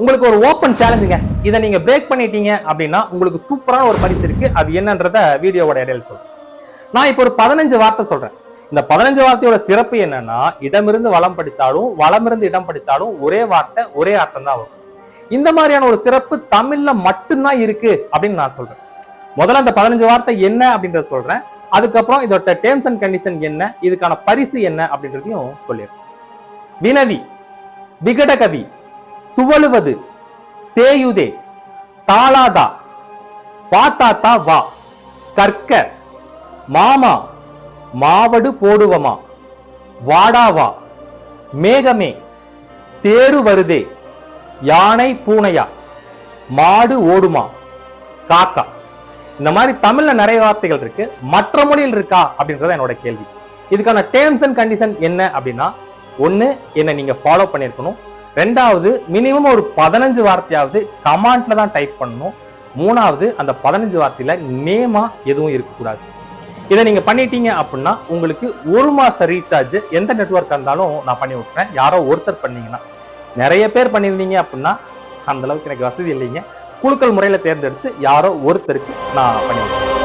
உங்களுக்கு ஒரு ஓப்பன் சேலஞ்சுங்க இதை நீங்க பிரேக் பண்ணிட்டீங்க அப்படின்னா உங்களுக்கு சூப்பரான ஒரு பரிசு இருக்கு. அது என்னன்றத வீடியோவோட இடையில சொல்றேன். நான் இப்போ ஒரு பதினஞ்சு வார்த்தை சொல்றேன். இந்த பதினஞ்சு வார்த்தையோட சிறப்பு என்னன்னா இடமிருந்து வளம் படிச்சாலும் வளமிருந்து இடம் படிச்சாலும் ஒரே வார்த்தை ஒரே அர்த்தம் தான் வரும். இந்த மாதிரியான ஒரு சிறப்பு தமிழ்ல மட்டும்தான் இருக்கு அப்படின்னு நான் சொல்றேன். முதல்ல அந்த பதினஞ்சு வார்த்தை என்ன அப்படின்றத சொல்றேன். அதுக்கப்புறம் இதோட டேர்ம்ஸ் அண்ட் கண்டிஷன் என்ன இதுக்கான பரிசு என்ன அப்படின்றதையும் சொல்லிடுறேன். வினவி விகடகவி துவழுவது. தேயுதே தாளாதா பாத்தாத்தா வா. கற்க மாமா மாவடு போடுவமா. வாடாவா மேகமே தேரு வருதே. யானை பூனையா மாடு ஓடுமா. காக்கா. இந்த மாதிரி தமிழ்ல நிறைய வார்த்தைகள் இருக்கு. மற்ற மொழியில் இருக்கா அப்படின்றத என்னோட கேள்வி. இதுக்கான டேர்ம்ஸ் அண்ட் கண்டிஷன் என்ன அப்படின்னா ஒன்று என்ன நீங்க ஃபாலோ பண்ணியிருக்கணும். ரெண்டாவது மினிமம் ஒரு பதினஞ்சு வார்த்தையாவது கமாண்ட்ல தான் டைப் பண்ணணும். மூணாவது அந்த பதினஞ்சு வார்த்தையில நேமா எதுவும் இருக்கக்கூடாது. இதை நீங்க பண்ணிட்டீங்க அப்படின்னா உங்களுக்கு ஒரு மாசம் ரீசார்ஜ் எந்த நெட்வொர்க் இருந்தாலும் நான் பண்ணி விட்டுறேன். யாரோ ஒருத்தர் பண்ணீங்கன்னா. நிறைய பேர் பண்ணியிருந்தீங்க அப்படின்னா அந்த அளவுக்கு எனக்கு வசதி இல்லைங்க. குழுக்கள் முறையில தேர்ந்தெடுத்து யாரோ ஒருத்தருக்கு நான் பண்ணி விட்டுறேன்.